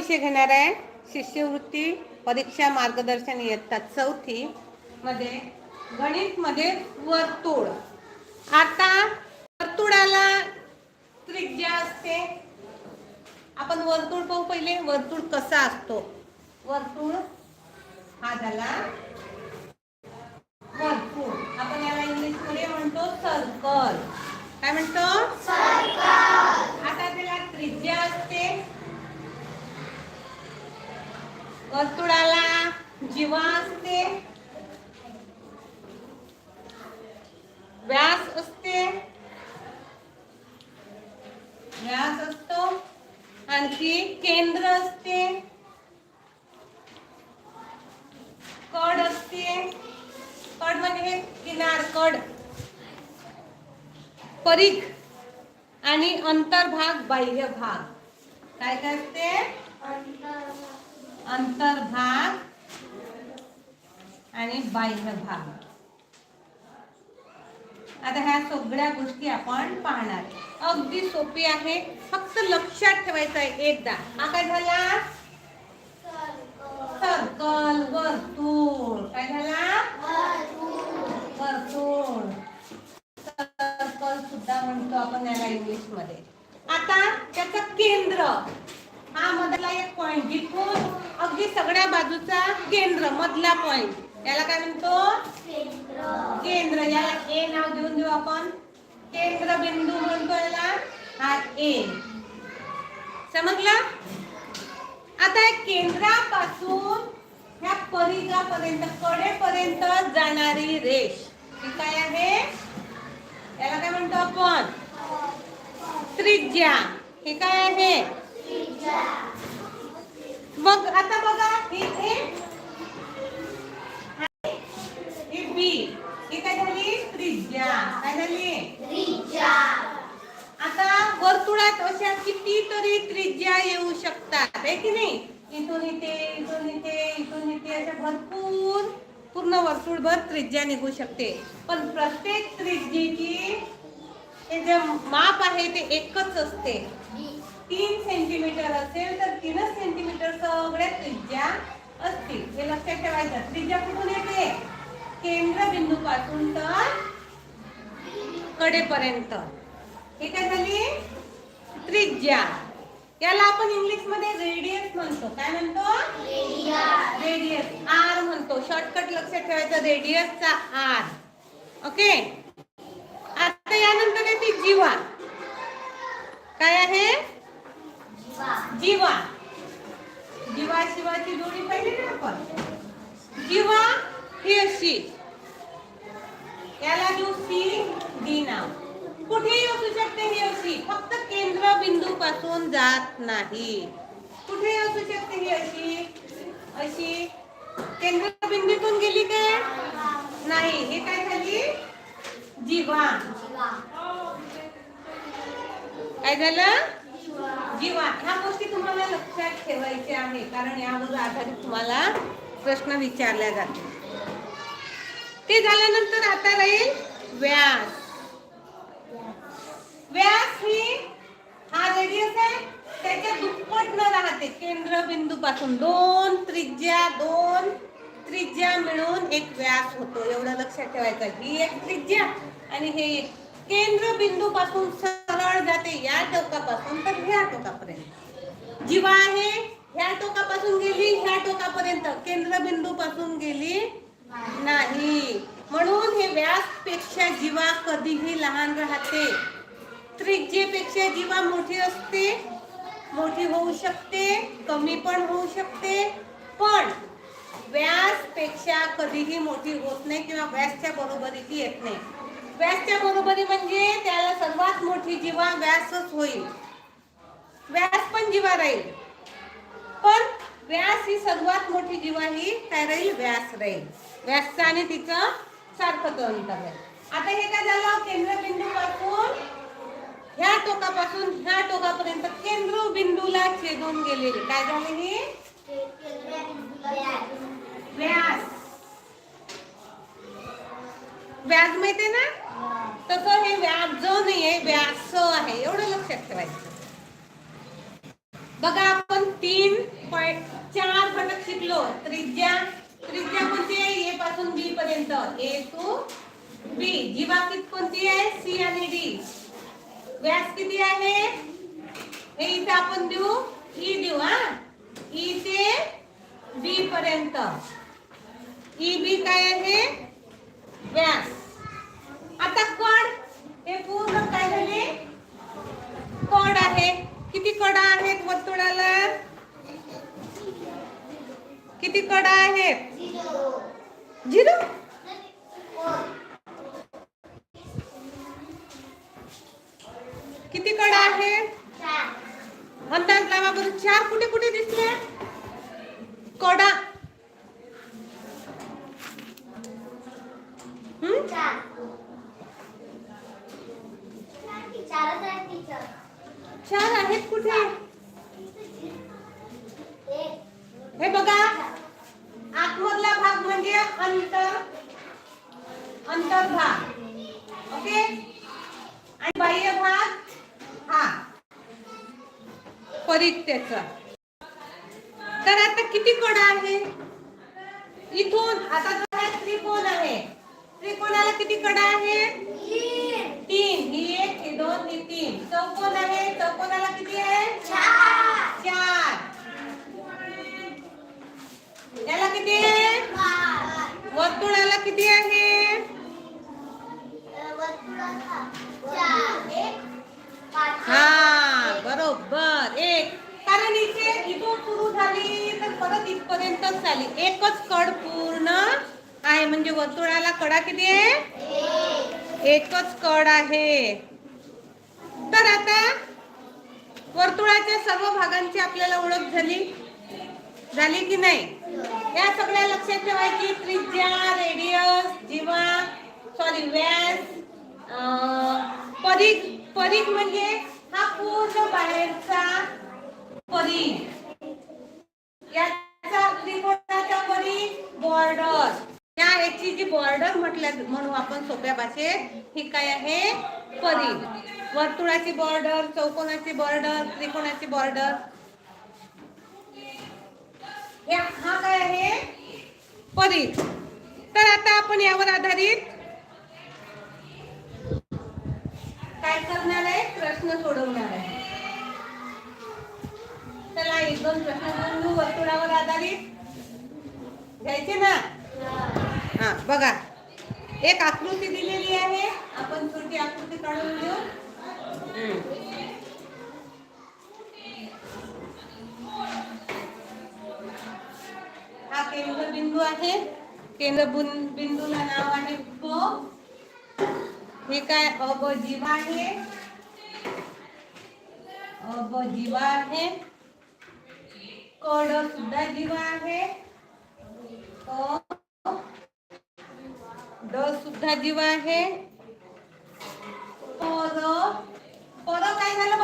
विषय घेणार आहे. शिष्यवृत्ती परीक्षा मार्गदर्शन इयत्ता चौथी मध्ये गणित मध्ये वर्तुळ. आता वर्तुळाला त्रिज्या असते. आपण वर्तुळ पाहू पहिले. वर्तुळ कसा असतो? वर्तुळ हा झाला वर्तुळ. आपण याला इंग्लिशमध्ये म्हणतो सर्कल काय म्हणतो? आता त्याला त्रिज्या असते. वर्तुळाला जीवा असते व्यास असते. व्यास असतो. आणखी केंद्र असते. कड असते. कड म्हणजे हे किनार कड. परीख आणि अंतर्भाग बाह्य भाग. काय काय असते? अंतर्भाग आणि बाह्य भाग. आता ह्या सगळ्या गोष्टी आपण पाहणार. अगदी सोपी आहे. फक्त लक्षात ठेवायचं आहे एकदा. हा काय झाला? सर्कल वर्तुळ. काय झाला? वर्तुळ. सर्कल सुद्धा म्हणतो आपण याला इंग्लिशमध्ये. आता त्याचं केंद्र. हा मधला एक पॉइंट जिथून अगदी सगळ्या बाजूचा केंद्र मधला पॉइंट याला काय म्हणतो? केंद्र. याला ए नाव देऊन देऊ आपण. केंद्र बिंदू म्हणतो याला. हा ए समजलं? आता केंद्रापासून ह्या परिघापर्यंत कडेपर्यंत जाणारी रेष ही काय आहे? याला काय म्हणतो आपण? त्रिज्या. हे काय आहे? मग आता बघा इथे ही बी ही काय झाली? त्रिज्या. काय झाली? आता वर्तुळात अशा कितीतरी त्रिज्या येऊ शकतात आहे की नाही? इथून इथे इथून इथे इथून इथे अशा भरपूर पूर्ण वर्तुळभर त्रिज्या निघू शकते. पण प्रत्येक त्रिज्येची हे जे माप आहे ते एकच असते. तीन सेंटीमीटर असेल तर तीनच सेंटीमीटर सगळ्या त्रिज्या असतील. हे लक्षात ठेवायचं. त्रिज्या कुठून येते? केंद्रबिंदू पासून तर कडेपर्यंत. हे काय झाली त्रिज्या. याला आपण इंग्लिशमध्ये रेडियस म्हणतो. काय म्हणतो? रेडियस आर म्हणतो. शॉर्टकट लक्षात ठेवायचं. रेडियसचा आर ओके आता यानंतर येते जीवा. काय आहे? जीवा. जीवा शिवाची जोडी पाहिली ना आपण? जीवा ही अशी. याला देऊ सी डी नाव. कुठेही असू शकते ही अशी. फक्त केंद्र बिंदू पासून जात नाही. कुठेही असू शकते ही अशी. अशी. केंद्र बिंदूतून गेली काय? नाही. हे काय झाली? जीवा. काय झालं? जीवा ह्या गोष्टी तुम्हाला लक्षात ठेवायच्या आहे कारण यावर आधारित तुम्हाला प्रश्न विचारल्या जातील. ते झाल्यानंतर आता राहील व्यास. व्यास ही हा रेडियस आहे. त्याच्या दुप्पट न राहते. केंद्रबिंदू पासून दोन त्रिज्या दोन त्रिज्या मिळून एक व्यास होतो. एवढं लक्षात ठेवायचं. ही एक त्रिज्या आणि हे एक केंद्रबिंदू पासून सरळ जाते या टोकापासून तर ह्या टोकापर्यंत. जीवा आहे ह्या टोकापासून गेली ह्या टोकापर्यंत. केंद्रबिंदू पासून गेली नाही. म्हणून हे व्यास पेक्षा जीवा कधीही लहान राहते. त्रिज्येपेक्षा जीवा मोठी असते मोठी होऊ शकते कमी पण होऊ शकते. पण व्यास पेक्षा कधीही मोठी होत नाही किंवा व्यासच्या बरोबरीची येत नाही. व्यासच्या बरोबरी म्हणजे त्याला सर्वात मोठी जीवा व्यासच होईल. व्यास पण जीवा राहील. पण व्यास ही सर्वात मोठी जीवा ही काय राहील? व्यास राहील. व्यासचं आणि तिचं सारखं अंतर आहे आता हे काय झालं? केंद्रबिंदू पासून ह्या टोकापासून ह्या टोकापर्यंत केंद्र बिंदूला छेदून गेलेले. काय झाले हे व्यास. व्याज माहितीये ना? तसं हे व्याज जो नाहीये व्यास आहे. एवढं लक्षात ठेवायचं. बघा आपण तीन पॉईंट चार घटक शिकलो. त्रिज्या त्रिज्या कोणती आहे? ए पासून बी पर्यंत. ए टू बी. जीवा कोणती आहे? सी आणि डी. व्यास किती आहे? हे इथे आपण देऊ ई देऊ हा ई ते बी पर्यंत ई बी काय आहे व्यास आता कड हे पूर्ण काय झाले कड आहे किती कडा आहेत वर्तुळाला किती कडा आहेत झिरो किती कडा आहेत अंदाज लावा बरं चार कुठे कुठे दिसले कडा हम्म? चार आहेत कुठे हे बघा आतमधला भाग म्हणजे अंतर अंतर्भाग ओके? आणि बाह्य भाग हा. परीख त्याचा. तर आता किती कडा आहे? इथून आता जो हा त्रिकोण आहे. त्रिकोणाला किती कडा आहे? तीन. ही एक ही दोन ही तीन. चौकोन आहे. चौकोनाला किती आहे? चार. याला किती आहे? वर्तुळाला किती आहे? हा बरोबर. एक. कारण इथे इथून सुरू झाली तर परत इथपर्यंतच झाली. एकच कड पूर्ण आहे. म्हणजे वर्तुळाला कडा किती आहे? एकच कड आहे. तर आता वर्तुळाच्या सर्व भागांची आपल्याला ओळख झाली. झाली की नाही? या सगळ्या लक्षात ठेवायची. त्रिज्या रेडियस जीवा सॉरी व्यास. अं, परीख म्हणजे हा पूर्ण बाहेरचा परीख याचा त्रिकोणाचा परीख बॉर्डर. या याची जी बॉर्डर म्हटल्या म्हणू आपण सोप्या भाषेत ही काय आहे? परीख वर्तुळाची बॉर्डर चौकोनाची बॉर्डर त्रिकोणाची बॉर्डर. या हा काय आहे? परीख तर आता आपण यावर आधारित काय करणार आहे? प्रश्न सोडवणार आहे. चला एक दोन प्रश्न घेऊन वर्तुळावर आधारित. घ्यायचे ना? हा बघा. एक आकृती दिलेली आहे. आपण छोटी आकृती काढून घेऊ. हा केंद्र बिंदू आहे. केंद्र बिंदूला नाव आहे क हे काय अबजीवा आहे अबजीवा आहे कड सुद्धा जीवा आहे ड सुद्धा जीवा आहे पर पर काय झालं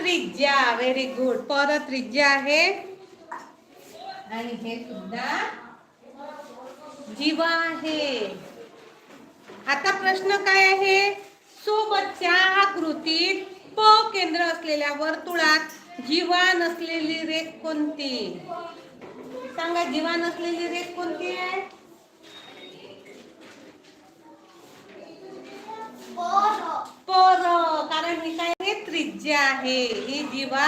त्रिज्या व्हेरी गुड पर त्रिज्या आहे. आणि हे सुद्धा जीवा आहे. आता प्रश्न काय आहे? सोबतच्या आकृतीत प केंद्र असलेल्या वर्तुळात जीवा नसलेली रेख कोणती? सांगा जीवा नसलेली रेख कोणती आहे? पर कारण ही काय त्रिज्या आहे ही जीवा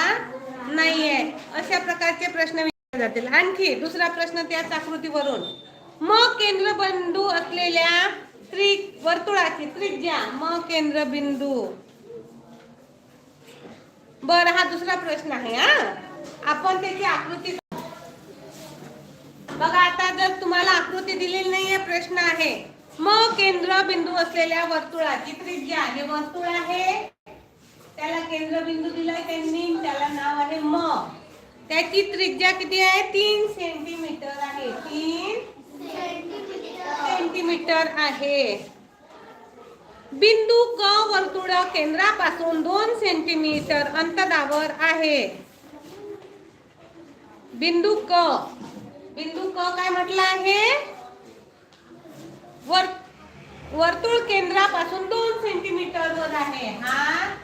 नाहीये. अशा प्रकारचे प्रश्न विचारले जातील. आणखी दुसरा प्रश्न त्याच आकृतीवरून. मग केंद्रबिंदू असलेल्या त्रि वर्तुळाची त्रिज्या म केंद्रबिंदू बर हा दुसरा प्रश्न आहे हा. आपण त्याची आकृती बघा आता जर तुम्हाला आकृती दिलेली नाहीये प्रश्न आहे. मग केंद्र बिंदू असलेल्या वर्तुळाची त्रिज्या हे वर्तुळ आहे. त्याला केंद्रबिंदू दिलाय त्यांनी त्याला नाव आहे म. त्याची त्रिज्या किती आहे? तीन सेंटीमीटर आहे. तीन सेंटीमीटर आहे. बिंदू क वर्तुळ केंद्रापासून दोन सेंटीमीटर अंतरावर आहे. बिंदू क. बिंदू क काय म्हटलं आहे? वर वर्तुळ केंद्रापासून दोन सेंटीमीटर वर आहे. हा?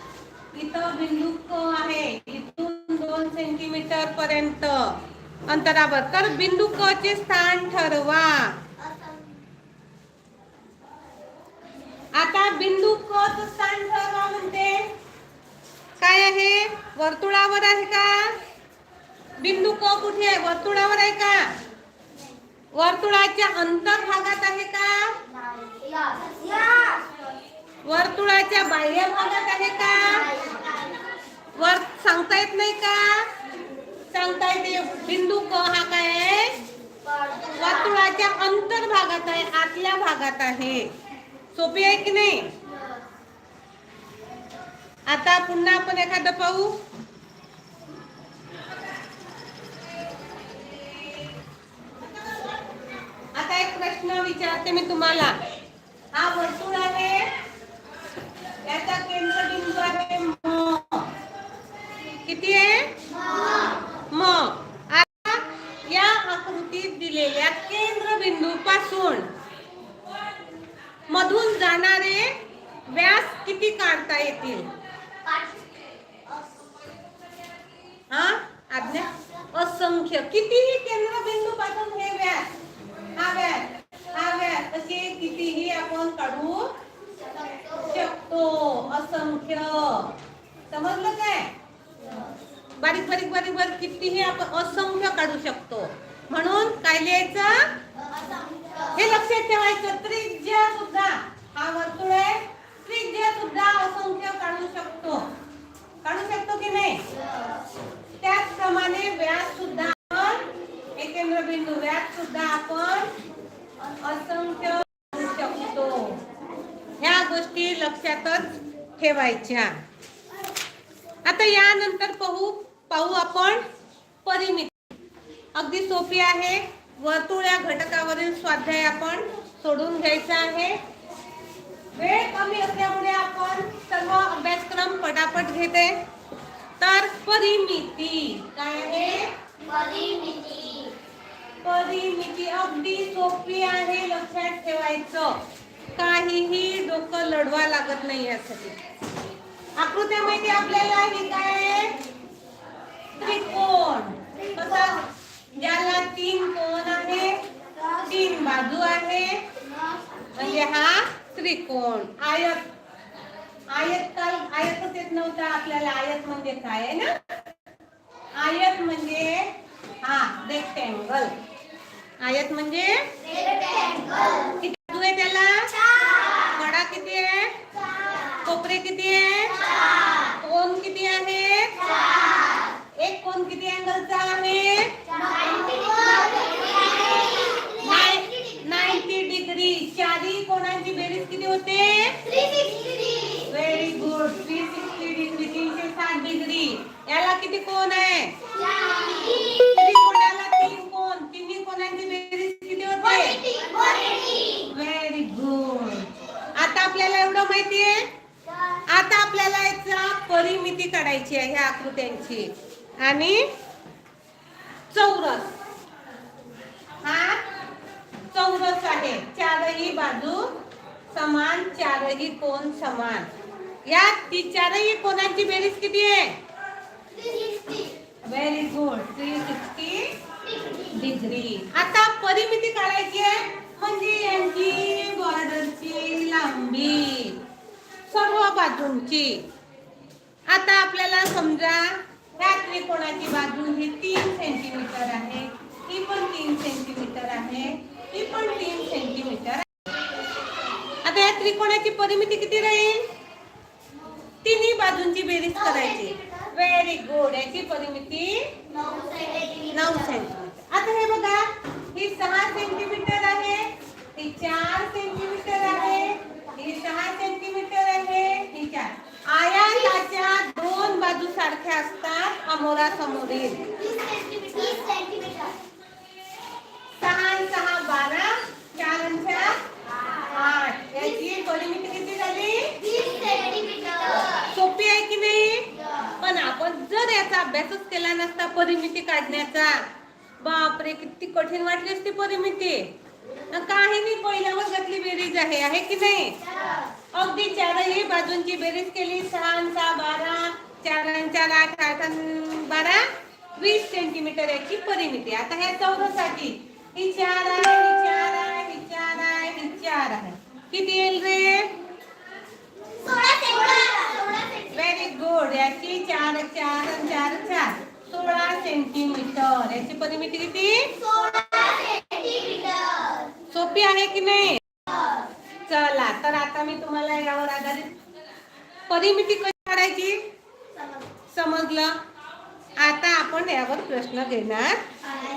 इथं बिंदू क आहे. इथून दोन सेंटीमीटर पर्यंत अंतरावर. तर बिंदू क चे स्थान ठरवा. आता बिंदू क स्थान ठरवा म्हणते. काय आहे? वर्तुळावर आहे का? बिंदू क कुठे आहे? वर्तुळावर आहे का? वर्तुळाच्या अंतर भागात आहे का? वर्तुळाच्या बाह्य भागात आहे का? वर सांगता येत नाही का? सांगता येते. बिंदू क हा काय आहे? वर्तुळाच्या अंतर्भागात आहे आतल्या भागात आहे. सोपी आहे की नाही? आता पुन्हा आपण एखादं पाहू. आता एक प्रश्न विचारते मी तुम्हाला. हा वर्तुळ आहे याचा केंद्रबिंदू आहे म। किती आहे म। आता या आकृतीत दिलेल्या केंद्रबिंदू पासून। मधून जाणारे व्यास किती काढता येतील? हा? आज्ञा? असंख्य. कितीही घटकावरील स्वाध्याय आपण सोडून घ्यायचा आहे. वेळ कमी असल्यामुळे आपण सर्व अभ्यासक्रम पटापट घेते. तर परिमिती काय आहे? परिमिती अगदी सोपी आहे लक्षात ठेवायचं. काहीही डोकं लढवा लागत नाही यासाठी. आकृत्या माहिती आपल्याला ही काय आहे? त्रिकोण. कसा ज्याला तीन कोण आहे? तीन बाजू आहे. म्हणजे हा त्रिकोण. आयत. आयत काल आयतच येत नव्हता आपल्याला. आयत म्हणजे काय आहे ना? आयत म्हणजे हा रेक्टँगल आयत म्हणजे किती बाजू आहे त्याला? कडा किती आहे? कोपरे किती आहे? काढायची आहे ह्या आकृत्यांची. आणि चौरस. हा चौरस आहे. चारही बाजू समान चारही कोण समान. या ती चारही कोणाची बेरीज किती आहे? Very good three sixty degree. आता परिमिती काढायची आहे. म्हणजे यांची बॉर्डरची लांबी. सर्व बाजूंची. आता आपल्याला समजा ह्या त्रिकोणाची बाजू ही तीन सेंटीमीटर आहे ही पण तीन सेंटीमीटर आहे ही पण तीन सेंटीमीटर आहे. आता या त्रिकोणाची परिमिती किती राहील? तिन्ही बाजूंची बेरीज करायची. व्हेरी गुड याची परिमिती नऊ सेंटीमीटर आता हे बघा ही सहा सेंटीमीटर आहे ही चार सेंटीमीटर आहे ही सहा सेंटीमीटर आहे ही चार. आयाताच्या दोन बाजू सारख्या असतात अमोरा समोरील. सहा सहा बारा चार आठ. याची परिमिती किती झाली? सोपी आहे की नाही? पण आपण जर याचा अभ्यासच केला नसता परिमिती काढण्याचा बापरे किती कठीण वाटली असती परिमिती. काही नाही पहिल्या वर्गातली बेरीज आहे आहे की नाही? अगदी चारही बाजूंची बेरीज केली. सहा सहा बारा चार आठ आठ बारा वीस सेंटीमीटर याची परिमिती. आता ह्या चौरसाठी ही चार आहे ही चार आहे ही चार आहे ही चार आहे. किती येईल रे? व्हेरी गुड याची चार चार चार चार. सोळा सेंटीमीटर याची परिमिती किती? सोपी आहे की नाही? चला तर आता मी तुम्हाला यावर आधारित परिमिती कशी काढायची? समजलं? आता आपण यावर प्रश्न घेणार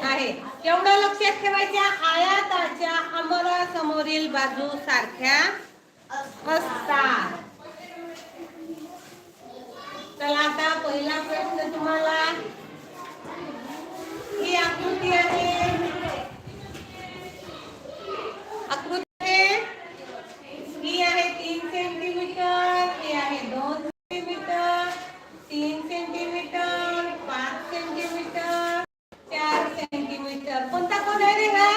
आहे. एवढं लक्षात ठेवायच्या आयाताच्या अमरा समोरील बाजू सारख्या असतात. चला आता पहिला प्रश्न तुम्हाला ही आकृती आहे. आकृती आहे हा?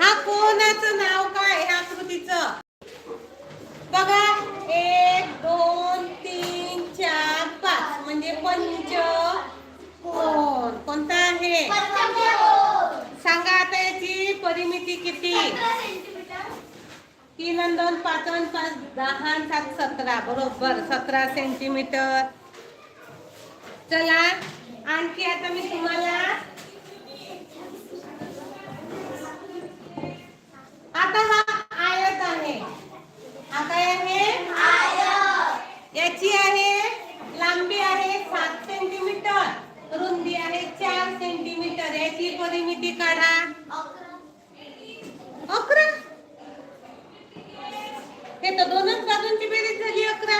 हा कोणाचं नाव काय ह्या आकृतीचं? बघा एक दोन तीन चार पाच. म्हणजे पंच कोण? कोणता आहे? सांगा आता याची परिमिती किती? तीन आणि दोन पाच पाच दहा सात सतरा. बरोबर सतरा सेंटीमीटर चला. आणखी आता मी तुम्हाला आता हा आयत आहे. हा काय आहे याची आहे लांबी आहे सात सेंटीमीटर रुंदी आहे चार सेंटीमीटर. याची परिमिती काढा. अकरा. हे तर दोनच बाजूंची बेरीज झाली अकरा.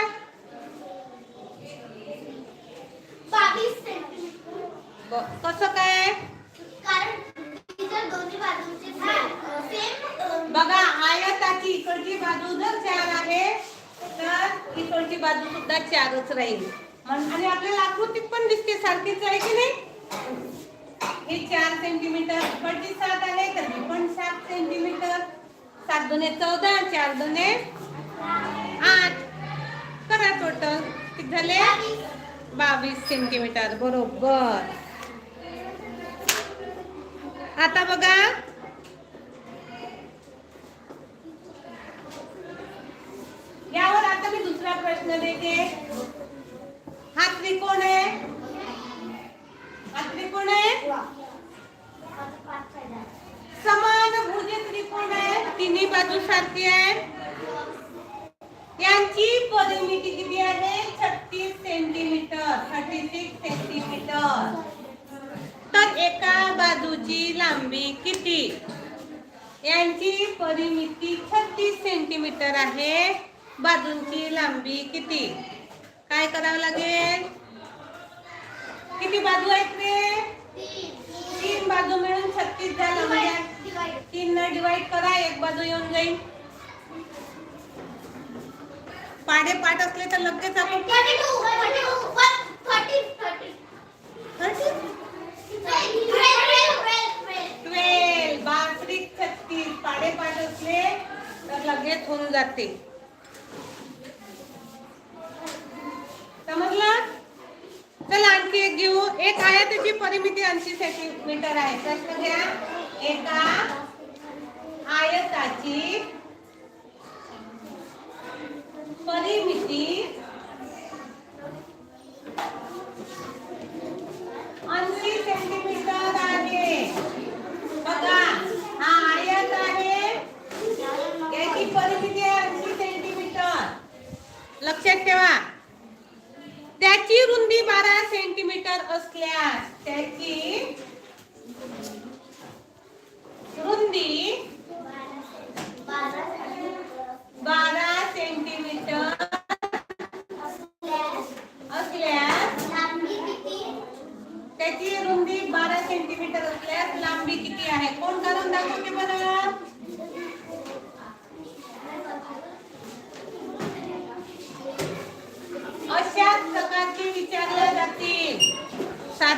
ब- कसं काय? बघा आयताची इकडची बाजू जर चार आहे तर इकडची बाजू सुद्धा चारच राहील. आणि आपल्याला आकृतीत पण दिसते सारखीच आहे की नाही? हे चार सेंटीमीटर इकडची सात आहे तर ही पण सात सेंटीमीटर सात दोने चौदा चार दोने आठ. करा टोटल किती झाले? बावीस. सेंटीमीटर बरोबर. आता बघा. यावर आता मी दुसरा प्रश्न देते. हा त्रिकोण आहे. हा त्रिकोण आहे. समान भुज त्रिकोण आहे. तिन्ही बाजू सारखी आहे. यांची परिमिती किती आहे? छत्तीस सेंटीमीटर थर्टी सिक्स सेंटीमीटर तर एका बाजूची लांबी किती? यांची परिमिती छत्तीस सेंटीमीटर आहे. बाजूंची लांबी किती? काय करावं लागेल? किती बाजू आहेत रे तीन बाजू मिळून छत्तीस झालं म्हणजे तीन न डिवाइड करा एक बाजू येऊन जाईल. पाडे पाठ असले तर लगेच आपण ट्वेल्व. बासरीत छत्तीस. पाडे असले तर लगेच होऊन जाते. समजलं? चला आणखी एक घेऊ. एक आहे त्याची परिमिती ऐंशी सेंटीमीटर आहे. प्रश्न घ्या. एका आयताची परिमिती ऐंशी सेंटीमीटर आहे बघा हा आयत आहे याची परिमिती आहे ऐंशी सेंटीमीटर लक्षात ठेवा. त्याची रुंदी बारा सेंटीमीटर असल्यास त्याची रुंदी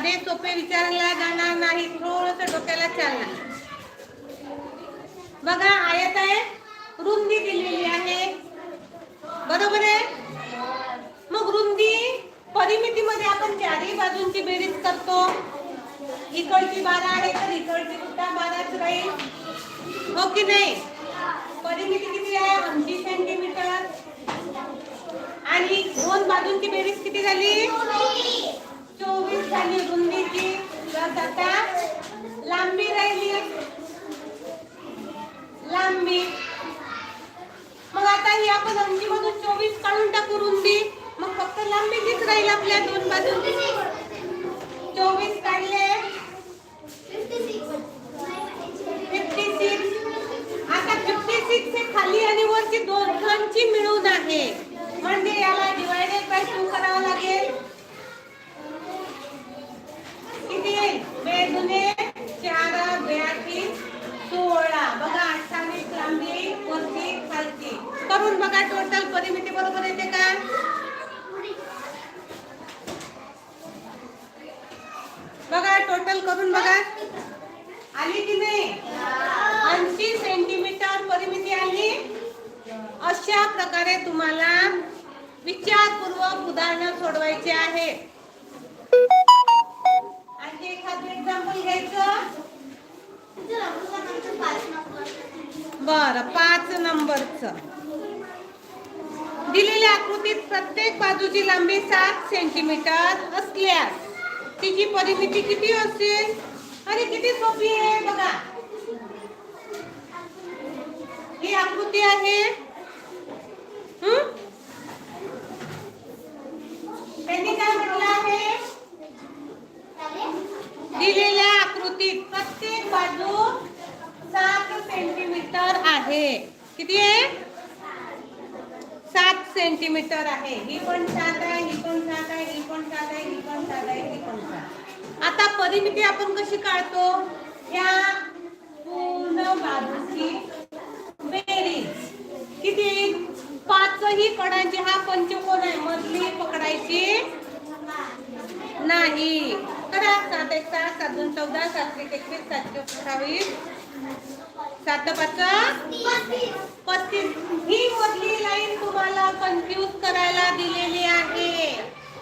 साधे सोपे विचारला जाणार नाही थोडस डोक्याला चालणार. बघा आयत आहे रुंदी दिलेली आहे. बरोबर आहे? मग रुंदी परिमितीमध्ये आपण चारही बाजूंची बेरीज करतो. इकडची बारा आहे तर इकडची सुद्धा बाराच राहील. हो की नाही? परिमिती किती आहे? ऐंशी सेंटीमीटर आणि दोन बाजूंची बेरीज किती झाली? चोवीस झाली रुंदीची प्लस आता. लांबी राहिली. लांबी. मग आता ही आपण अंजी मधून चोवीस काढून टाकू रुंदी. मग फक्त लांबीचीच राहील आपल्या दोन बाजून. चोवीस काढले. फिफ्टी सिक्स आता फिफ्टी सिक्स हे खाली आणि वरची दोघांची मिळून आहे. म्हणजे याला डिवायडेड बाय टू करावं लागेल. ही आहे? त्यांनी काय म्हटलं आहे? दिलेल्या आकृतीत प्रत्येक बाजू सात सेंटीमीटर आहे. किती आहे? सात सेंटीमीटर आहे. ही पण सात आहे ही पण सात आहे ही पण सात आहे ही पण सात आहे ही पण सात आता परिमिती आपण कशी काढतो? ह्या पूर्ण बाजूची किती? पाचही कडांची हा पंचकोन आहे. मधली पकडायची नाही. करा सात एक सात सात दोन चौदा सात एक एकवीस सातशे अठ्ठावीस सात पाच पस्तीस. ही मधली लाईन तुम्हाला कन्फ्यूज करायला दिलेली आहे.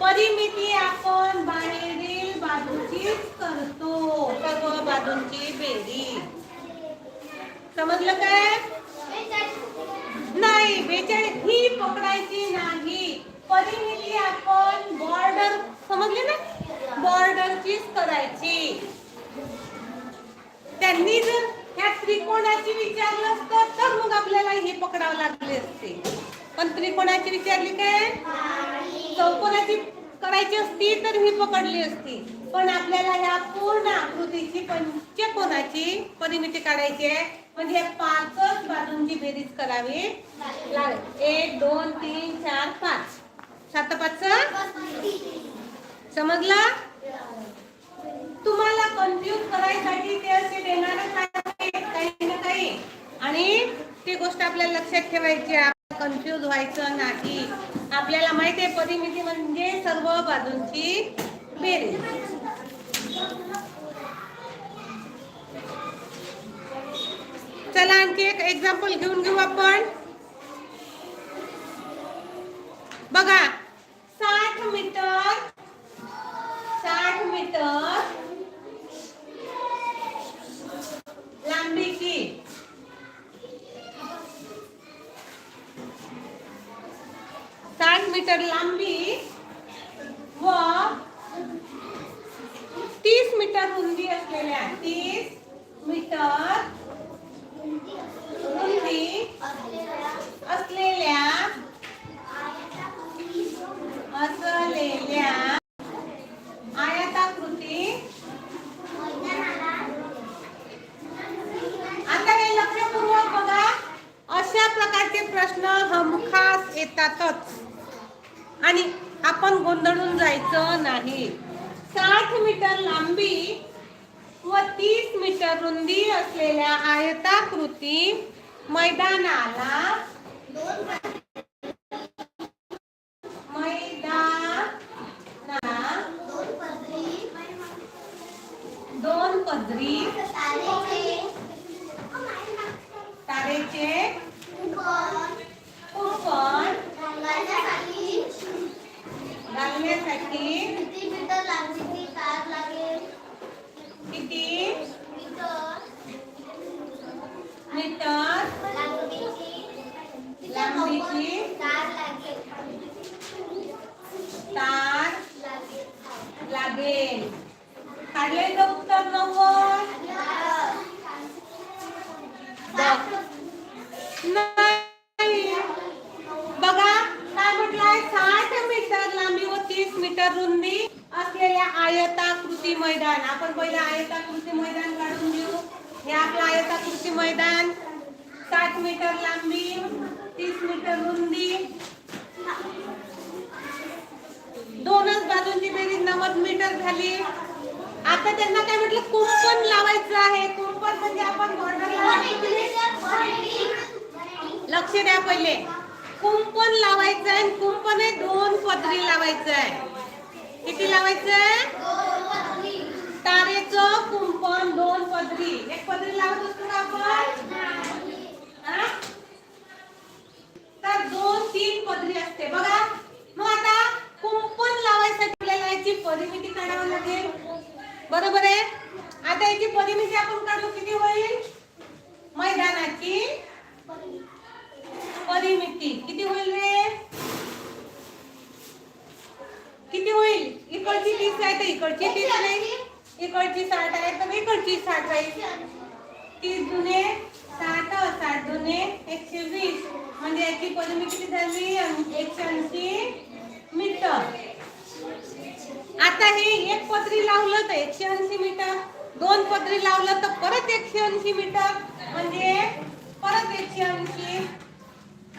परिमिती आपण बाहेरील बाजूचीच करतो. सर्व बाजूंची बेरी समजलं काय? नाही बेचाळीस ही पकडायची नाही. परिमिती आपण बॉर्डर समजले ना? बॉर्डरचीच करायची. त्यांनी जर ह्या त्रिकोणाची विचारलं असतं तर मग आपल्याला हे पकडावं लागले असते. पण त्रिकोणाची विचारली काय? चौकोनाची करायची असती तर ही पकडली असती. पण आपल्याला ह्या पूर्ण आकृतीची पंचकोनाची परिमिती काढायची आहे. म्हणजे पाचच बाजूंची बेरीज करावी लागेल. एक दोन तीन चार पाच. सात पाच? समजलं? तुम्हाला कन्फ्यूज करायसाठी ते असे देणारच आहे काही ना काही. आणि ती गोष्ट आपल्याला लक्षात ठेवायची कन्फ्यूज व्हायचं नाही. आपल्याला माहिती आहे परिमिती म्हणजे सर्व बाजूंची बेरीज. चला आणखी एक एक्झाम्पल घेऊन घेऊ आपण. बघा साठ मीटर साठ मीटर लांबीची साठ मीटर लांबी व तीस मीटर रुंदी असलेल्या तीस मीटर रुंदी असलेल्या असलेल्या आयताकृती आता हे लक्षपूर्वक बघा अशा प्रकारचे प्रश्न हमखास येतातच आणि आपण गोंधळून जायचं नाही साठ मीटर लांबी व तीस मीटर रुंदी असलेल्या आयताकृती मैदानाला पदरी तारेचे कुंपण घालण्यासाठी किती मीटर लांबीची तार लागेल काढलेलं उत्तर नव्वद नाही बघा काय म्हटलंय साठ मीटर लांबी व तीस मीटर रुंदी असलेल्या आयताकृती मैदान आपण पहिलं आयताकृती मैदान काढून घेऊ हे आपलं आयताकृती मैदान साठ मीटर लांबी तीस मीटर रुंदी दोनच बाजूंची बेरीज नव्वद मीटर झाली आता त्यांना काय म्हटलं कुंपण लावायचं आहे कुंपण म्हणजे आपण बॉर्डर लक्ष द्या पहिले कुंपण लावायचं आहे कुंपण आहे दोन पदरी लावायचं आहे किती लावायचे तारेचं कुंपण दोन पदरी. एक पदरी लावत असतो का आपण? तर दोन तीन पदरी असते. बघा. मग आता कुंपण लावायसाठी आपल्याला याची परिमिती काढावी लागेल. बरोबर आहे? आता याची परिमिती आपण काढू किती होईल? मैदानाची परिमिती. किती होईल रे? किती होईल? इकडची तीस आहे तर इकडची तीस नाही. इकडची साठ आहे तर इकडची साठ राहील तीस जुने साठ साठ जुने एकशे वीस. म्हणजे याची पदवी किती झाली? एकशे ऐंशी मीटर. आता हे एक पदरी लावलं तर एकशे ऐंशी मीटर. दोन पदरी लावलं तर परत एकशे ऐंशी मीटर. म्हणजे परत एकशे ऐंशी.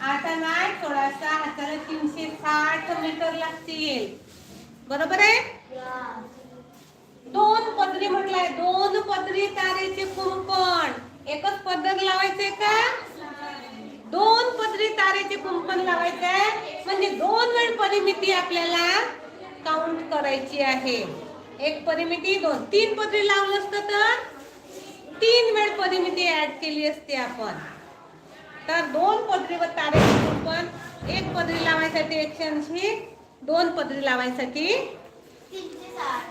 आता नाही थोडासा हाताला तीनशे साठ मीटर लागतील. बरोबर आहे? दोन पदरी म्हटलंय. दोन पदरी तारेचे कुंपण. एकच पदर लावायचंय का? दोन पदरी तारेचे कुंपण लावायचंय. म्हणजे दोन वेळ परिमिती आपल्याला काउंट करायची आहे. एक परिमिती दोन. तीन पदरी लावलं असतं तर? तीन वेळ परिमिती ऍड केली असते आपण. तर दोन पदरी व तारेचे कुंपण एक पदरी लावायसाठी एकशे ऐंशी दोन पदरी लावायसाठी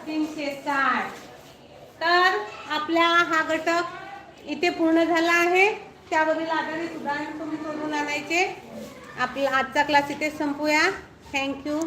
तीनशे साठ. तर आपला हा घटक इथे पूर्ण झाला आहे. त्यावरील आधारित उदाहरण तुम्ही सोडून आणायचे. आपला आजचा क्लास इथे संपूया. थँक्यू